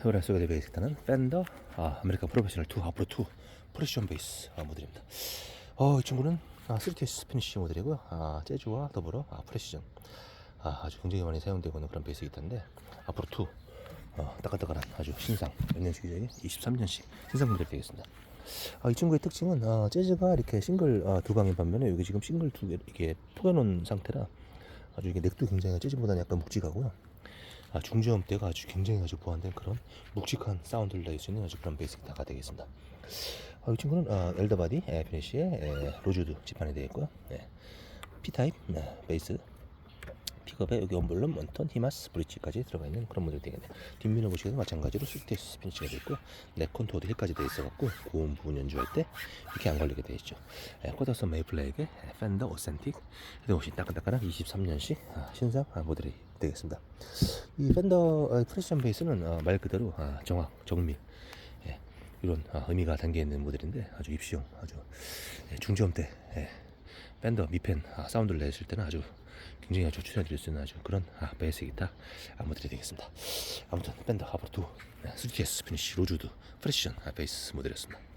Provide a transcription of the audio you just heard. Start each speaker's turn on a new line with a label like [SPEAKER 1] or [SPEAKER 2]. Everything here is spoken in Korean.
[SPEAKER 1] 이번에 소개될 베이스 기타는 팬더 아, 아메리칸 프로페셔널 2 앞으로 2 프레시션 베이스 아, 모델입니다. 어, 이 친구는 아, 3TS 피니쉬 모델이고요. 아, 재즈와 더불어 아, 프레시전 아, 아주 굉장히 많이 사용되고 있는 그런 베이스 기타인데 앞으로 2 어, 따끈따끈한 아주 신상 몇 년식이죠? 23년식 신상 모델 되겠습니다. 아, 이 친구의 특징은 아, 재즈가 이렇게 싱글 아, 두 방인 반면에 여기 지금 싱글 두 개 이렇게 포개놓은 상태라 아주 이게 넥도 굉장히 재즈보다는 약간 묵직하고요. 아, 중저음대가 아주 굉장히 아주 보완된 그런 묵직한 사운드를 낼 수 있는 아주 그런 베이스 기타가 되겠습니다. 아, 이 친구는 아, 엘더바디 에, 피니쉬에 에, 로즈우드 지판이 되어 있고요. 예. P타입 네, 베이스 픽업에 여기 원볼룸, 원턴, 히마스, 브릿지까지 들어가 있는 그런 모델이 되겠네요. 뒷면을 보시게도 마찬가지로 스테이스 피니쉬가 되어 있고 넥 컨토어도 힐까지 되어 있어갖고 고음 부분 연주할 때 이렇게 안 걸리게 되어 있죠. 예, 쿼터선 메이플렉의 팬더 오센틱 옷이 따끈따끈한 23년식 아, 신상 아, 모델이 되겠습니다. 이 팬더 아, 프레시션 베이스는 아, 말 그대로 아, 정확, 정밀 예, 이런 아, 의미가 담겨 있는 모델인데 아주 입시용 아주 예, 중저음대 예, 밴더 미펜 아, 사운드를 내실 때는 아주 굉장히 아주 추천해드릴 수 있는 아주 그런 아, 베이스 기타 아, 모델이 되겠습니다. 아무튼 밴더 하버투 3TS 피니쉬 로즈우드 프레시션 아, 베이스 모델이었습니다.